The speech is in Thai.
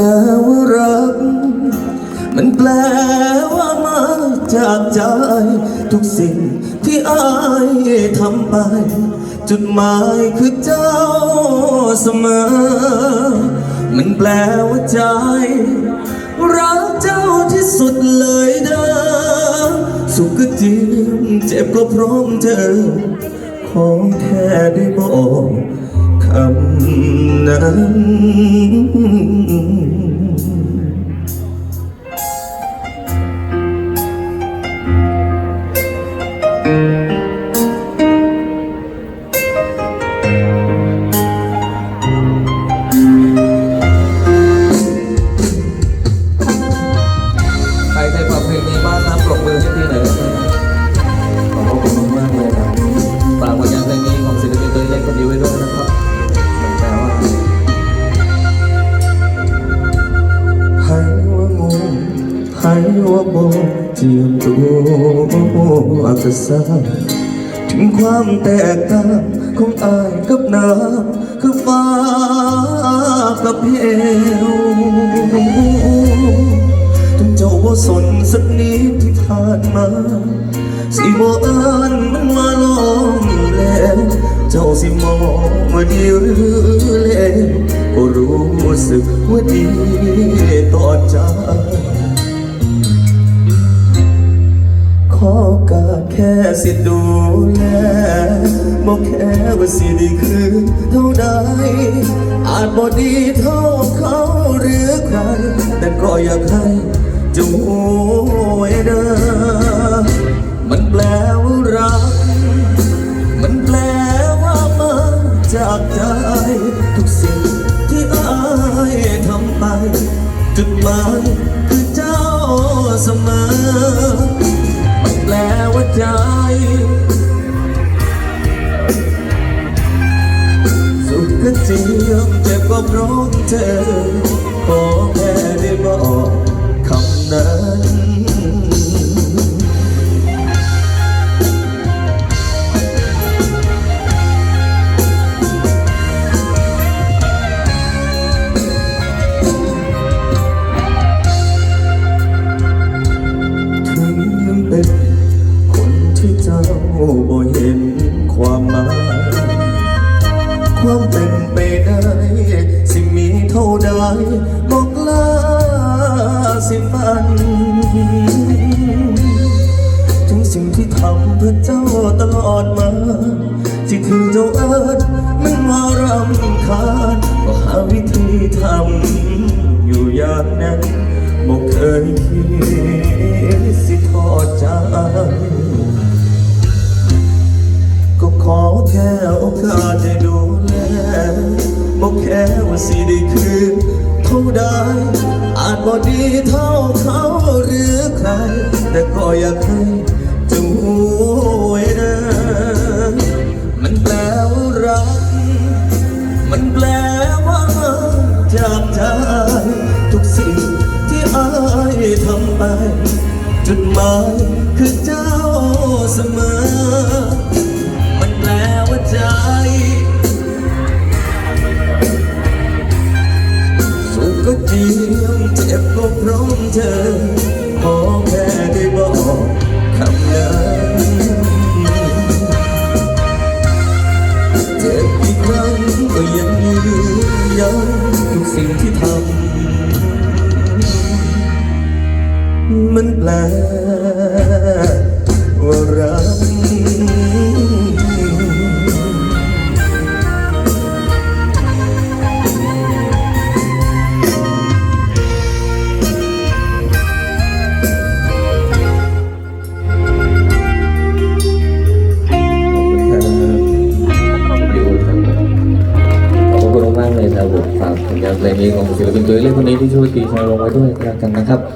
แปลว่ารัก มันแปลว่ามาจากใจ ทุกสิ่งที่อายทำไป จุดหมายคือเจ้าเสมอ มันแปลว่าใจ รักเจ้าที่สุดเลยเด้อสุขก็จริงเจ็บก็พร้อมเจอ ขอแค่ได้บอก คำนั้น ห้ว่าโบเจียมตัวกระซาถึงความแตกต่างของอายกับน้ำคือฟ้ากับเหวถึงเจ้าบ่สนสักนิดที่ผ่านมาสิบ่เอินมันมาลองแล้วเจ้าสิมองว่าดีหรือเลวก็รู้สึกว่าดี สิดูแลบอกแค่ว่าสิดีคือเท่าใดอาจบ่ดีเท่าเขาหรือใคร แต่ก็อยากให้จงไว้เด้อ งเความเป็นไปได้ สิมีเท่าใดบอกลาสิฝัน ถึงสิ่งที่ทำเพื่อเจ้าตลอดมา ที่ถึงเจ้าเอิญมันมารำคาญก็ห แค่ว่าสิได้คืนเท่าใดอาจบ่ดีเท่าเขาหรือใคร แต่ก็อยากให้จงไว้เด้อมันแปลว่ารัก มันแปลว่ามาจากใจทุกสิ่งที่อายทำไป จุดหมายคือเจ้าเสมอ มันแปลว่าใจ เธอขอแค่ได้บอกคำนั้นเจ็บอีกครั้งก็ยังยืนยันทุกสิ่งที่ทำมันแปลว่ารัก เพลงนี้ของศิลปินตัวเล็กคนนี้ที่ช่วยตีชาลงไว้ด้วยกันนะครับ